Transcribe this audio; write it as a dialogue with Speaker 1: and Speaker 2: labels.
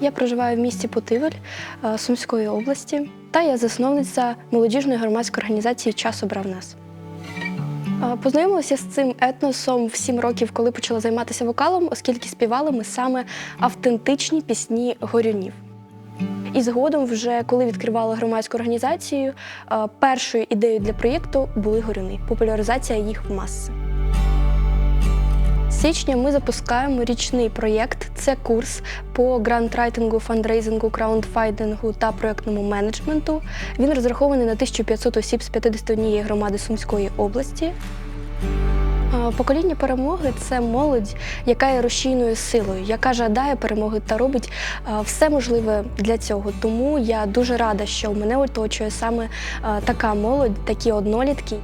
Speaker 1: Я проживаю в місті Путивель е, Сумської області, та я засновниця молодіжної громадської організації Час обрав нас. Е, Познайомилася з цим етносом в сім років, коли почала займатися вокалом, оскільки співали ми саме автентичні пісні горюнів. І згодом, вже коли відкривали громадську організацію, е, першою ідеєю для проєкту були горюни, популяризація їх в маси. Січня ми запускаємо річний проєкт. Це курс по грантрайтингу, фандрейзингу, краундфайдингу та проєктному менеджменту. Він розрахований на 1500 осіб з 51 громади Сумської області. Покоління перемоги це молодь, яка є рушійною силою, яка жадає перемоги та робить все можливе для цього. Тому я дуже рада, що мене оточує саме така молодь, такі однолітки.